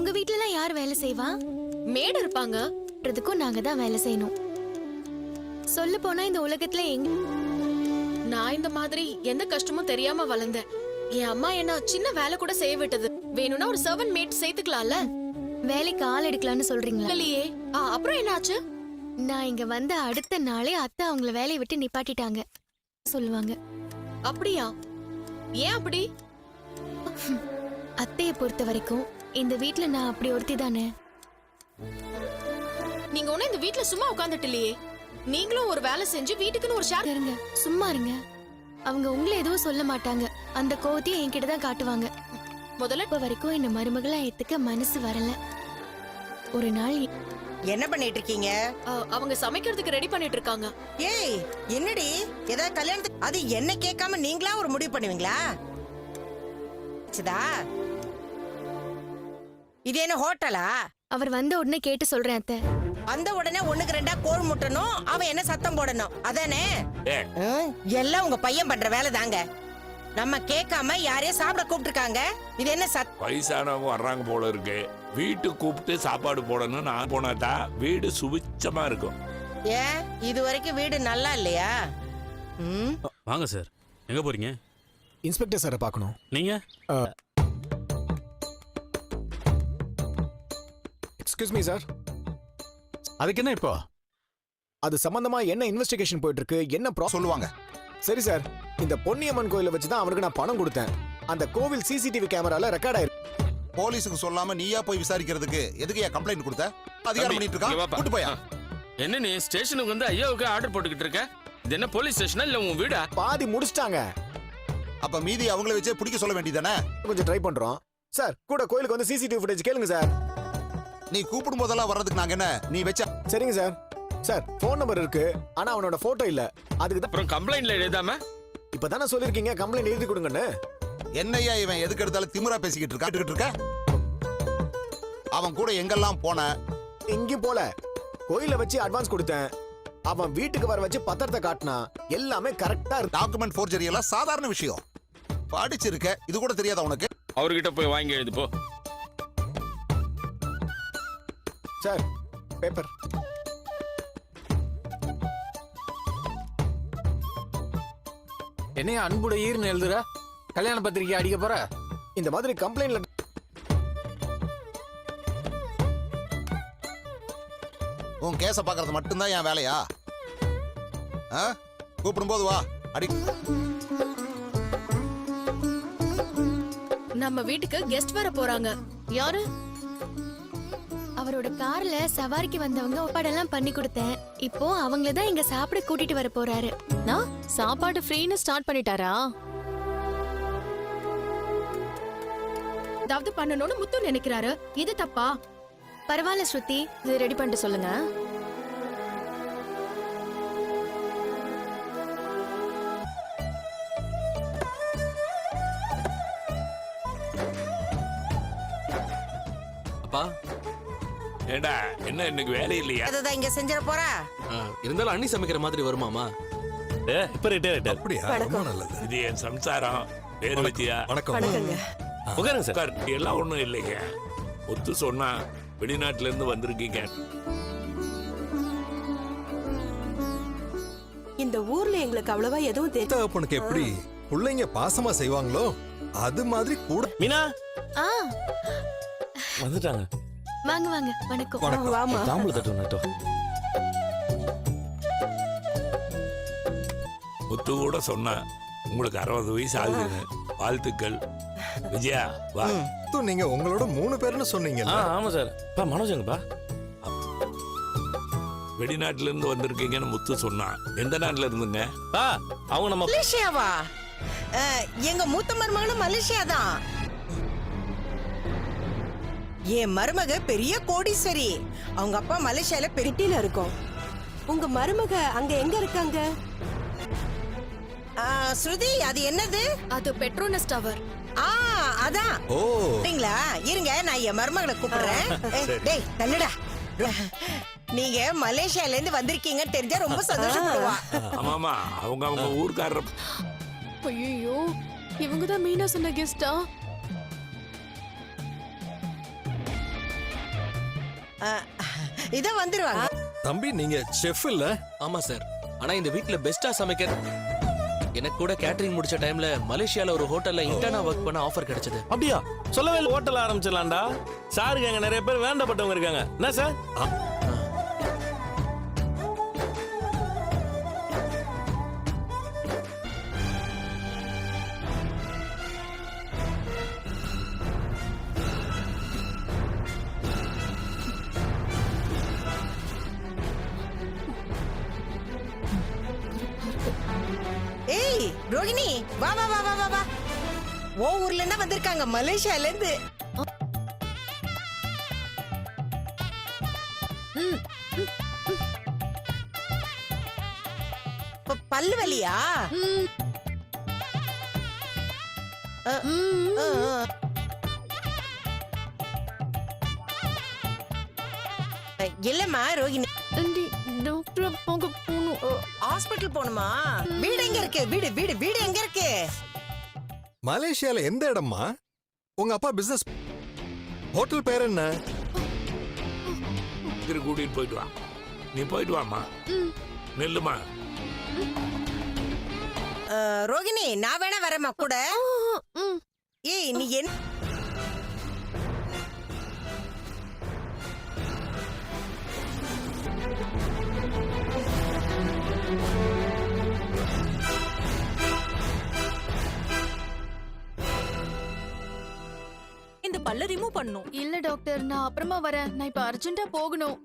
உங்க வீட்ல எல்லாம் யார் வேலை செய்வா? மேடு இருப்பாங்க. அதுக்கும் நாங்க தான் வேலை செய்யணும். சொல்ல போனா இந்த உலகத்துல எங்க நான் இந்த மாதிரி எந்த கஷ்டமும் தெரியாம வளர்ந்தேன். என் அம்மா என்ன சின்ன வேலை கூட செய்ய விட்டது. வேணும்னா ஒரு சர்வன் மேட் சேர்த்துக்கலாம்ல? வேலைக்கு ஆள் எடுக்கலாம்னு சொல்றீங்களா? இல்லையே. அப்புறம் என்னாச்சு? நான் இங்க வந்த அடுத்த நாளே அத்தை அவங்கள வேலையை விட்டு நிப்பாட்டிட்டாங்க. சொல்லுவாங்க. அப்படியா? ஏன் அப்படி? அத்தைய பொறுத்த வரைக்கும் இந்த வீட்ல நான் அப்படி ஒருத்தி தானே? நீங்க ஒண்ணும் இந்த வீட்ல சும்மா உட்கார்ந்துட்டு இல்லையே நீங்களும் ஒரு வேலை செஞ்சு வீட்டுக்குன்னு ஒரு ஷேர் இருங்க சும்மா இருங்க. அவங்க உங்களை எதுவும் சொல்ல மாட்டாங்க. அந்த கோவத்தையும் என்கிட்ட தான் காட்டுவாங்க. முதல்ல இப்ப வரைக்கும் என்ன மருமகளா ஏத்துக்க மனசு வரல. ஒரு நாள் என்ன பண்ணிட்டு இருக்கீங்க? அவங்க சமைக்கிறதுக்கு ரெடி பண்ணிட்டு இருக்காங்க. ஏய் என்னடி? ஏதாவது கல்யாணத்துக்கு அது என்ன கேட்காம நீங்களா ஒரு முடிவு பண்ணுவீங்களா? சுதா இது என்ன ஹோட்டலா? அவர் வந்த உடனே கேட்டு சொல்றேன் அத்தை. வந்த உடனே ஒண்ணுக்கு ரெண்டா கோல் முட்டணும் அவன் என்ன சத்தம் போடணும். அதானே? ம், எல்லாம் உங்க பையன் பண்ற வேலை தாங்க நம்ம கேட்காம யாரையும் சாப்பிட கூப்பிட்டுருக்காங்க. இது என்ன சத்? வயசானவங்க வர்றாங்க போல இருக்கு. வீட்டுக்கு கூப்பிட்டு சாப்பாடு போடணும் நான் போனாதான் வீடு சுபிச்சமா இருக்கும். ஏன் இது வரைக்கும் வீடு நல்லா இல்லையா? ம்? வாங்க சார். எங்க போறீங்க? இன்ஸ்பெக்டர் சாரை பார்க்கணும். நீங்க? எக்ஸ்கியூஸ் மீ சார் அதுக்கு என்ன இப்போ? அது சம்பந்தமா என்ன இன்வெஸ்டிகேஷன் போயிட்டு இருக்கு என்ன ப்ரா சொல்லுவாங்க. சரி சார் இந்த பொன்னியம்மன் கோயிலை வச்சு தான் அவனுக்கு நான் பணம் கொடுத்தேன். அந்த கோவில் சிசிடிவி கேமரால ரெக்கார்ட் ஆயிருக்கு போலீஸுக்கு சொல்லாம நீயா போய் விசாரிக்கிறதுக்கு எதுக்கு ஏன் கம்ப்ளைண்ட் கொடுத்த? அதிகாரம் பண்ணிட்டு வாப்பா. கூட்டு போயா. என்ன நீ ஸ்டேஷனுக்கு வந்து ஐயாவுக்கு ஆர்டர் போட்டுக்கிட்டு இருக்க? இது என்ன போலீஸ் ஸ்டேஷனா இல்ல உன் வீடா? பாதி முடிச்சிட்டாங்க. அப்ப மீதி அவங்கள வச்சே பிடிக்க சொல்ல வேண்டியதானே கொஞ்சம் ட்ரை பண்றோம். சார் கூட கோயிலுக்கு வந்து சிசிடிவி ஃபுட்டேஜ் கேளுங்க சார் நீ கூப்பிடும் போதெல்லாம் வர்றதுக்கு நாங்க என்ன? நீ வச்ச சரிங்க சார். சார் ஃபோன் நம்பர் இருக்கு. ஆனா அவனோட போட்டோ இல்ல. அதுக்கு தான் அப்புறம் கம்ப்ளைண்ட்ல எழுதாம? இப்பதானே சொல்லிருக்கீங்க கம்ப்ளைண்ட் எழுதி கொடுங்கன்னு. என்னையா இவன் எதுக்கு எடுத்தாலும் திமிரா பேசிக்கிட்டு இருக்கா? கேட்டுக்கிட்டு இருக்க? அவன் கூட எங்கெல்லாம் போன? எங்கேயும் போல. கோயில வச்சு அட்வான்ஸ் கொடுத்தேன். அவன் வீட்டுக்கு வர வச்சு பத்திரத்தை காட்டினா எல்லாமே கரெக்டா இருக்கு. டாக்குமெண்ட் ஃபோர்ஜரி எல்லாம் சாதாரண விஷயம். படிச்சிருக்க. இது கூட தெரியாதா உனக்கு? அவர்கிட்ட போய் வாங்கி எழுது போ. சார் பேப்பர் என்னைய அன்புட ஈர்னு எழுதுற? கல்யாண பத்திரிக்கை அடிக்க போற? இந்த மாதிரி கம்ப்ளைண்ட்ல உன் கேஸ பாக்குறது மட்டும்தான் என் வேலையா? ஆ? கூப்பிடும்போது வா அடி. நம்ம வீட்டுக்கு கெஸ்ட் வர போறாங்க. யாரு? அவரோட கார்ல சவாரிக்கு வந்தவங்க ஒப்பாடெல்லாம் பண்ணி கொடுத்தேன். இப்போ அவங்கள தான் இங்க சாப்பிட கூட்டிட்டு வர போறாரு. நான் சாப்பாடு ஃப்ரீன்னு ஸ்டார்ட் பண்ணிட்டாரா? ஏதாவது பண்ணணும்னு முத்து நினைக்கிறாரு. இது தப்பா? பரவாயில்ல ஸ்ருதி. இது ரெடி பண்ணிட்டு சொல்லுங்க. அப்பா ஏண்டா என்ன இன்னைக்கு வேலை இல்லையா? அதுதான் இங்க செஞ்சிட போறா. இருந்தாலும் அண்ணி சமைக்கிற மாதிரி வருமாமா இப்ப ரிட்டையர் அப்படியா? ரொம்ப நல்லது. இது என் சம்சாரம். பேர் வச்சியா? வணக்கம். உட்காருங்க சார். எல்லாம் ஒண்ணும் இல்லைங்க. ஒத்து சொன்னா வெளிநாட்டுல இருந்து வந்திருக்கீங்க. இந்த ஊர்ல எங்களுக்கு அவ்வளவா எதுவும் தெரியும் தகப்பனுக்கு எப்படி பிள்ளைங்க பாசமா செய்வாங்களோ அது மாதிரி கூட மீனா? ஆ. வந்துட்டாங்க. வாங்க வாங்க. வணக்கம். வாமா. தாம்பூல தட்டு நட்டோ ஒத்து கூட சொன்னா உங்களுக்கு அறுபது வயசு ஆகுதுன்னு. வாழ்த்துக்கள். விஜயா வா. நீங்க உங்களோட மூணு பேர்னு சொன்னீங்க ஆ ஆமா சார். பா மனோஜங்கப்பா. வெளிநாட்டுல இருந்து வந்திருக்கீங்கன்னு முத்து சொன்னான் எந்த நாட்டுல இருந்துங்க? பா அவங்க நம்ம மலேசியாவா? எங்க மூத்த மருமகனும் மலேசியா தான் என் மருமக பெரிய கோடீஸ்வரி. அவங்க அப்பா மலேசியால பெரிய பெட்டியில இருக்கோம். உங்க மருமக அங்க எங்க இருக்காங்க? ஸ்ருதி அது என்னது? அது பெட்ரோனஸ் டவர். ஆ அதான். ஓ. சரிங்களா? இருங்க நான் என் மருமகளை கூப்பிடுறேன். டேய் தள்ளுடா. நீங்க மலேசியால இருந்து வந்திருக்கீங்கன்னு தெரிஞ்சா ரொம்ப சந்தோஷப்படுவா. ஆமாமா அவங்க அவங்க ஊர்க்காரர். ஐயோ இவங்க தான் மீனா சொன்ன கெஸ்டா இத வந்துருவாங்க. தம்பி நீங்க செஃப் இல்ல? ஆமா சார் ஆனா இந்த வீட்ல பெஸ்டா சமைக்க எனக்கு கூட கேட்டரிங் முடிச்ச டைம்ல மலேசியால ஒரு ஹோட்டல்ல இன்டர்னா ஒர்க் பண்ண ஆஃபர் கிடைச்சது. அப்படியா? சொல்லவே இல்லை ஹோட்டல் ஆரம்பிச்சிடலாம்டா. சாருக்கு அங்க நிறைய பேர் வேண்டப்பட்டவங்க இருக்காங்க. என்ன சார் ரோகிணி வா வா வா வா வா வா. ஓ ஊர்ல இருந்து வந்திருக்காங்க மலேசியால இருந்து. பல்லு வலியா. இல்லம்மா ரோகிணி. டாக்டர் போக போகணும். ஹாஸ்பிட்டல் போகணுமா? வீடு எங்க இருக்கு? வீடு வீடு வீடு எங்க இருக்கு? மலேசியால எந்த இடம்மா? உங்க அப்பா பிசினஸ் ஹோட்டல் பேர் என்ன? திரு கூட்டிட்டு போயிட்டு வா. நீ போயிட்டு வாம்மா. நெல்லுமா. ரோகிணி நான் வேணா வரேம்மா கூட. ஏய் நீ என்ன ரிமூவ் பண்ணும் இல்ல டாக்டர் நான் அப்புறமா வரேன். நான் இப்ப அர்ஜென்ட்டா போகணும்.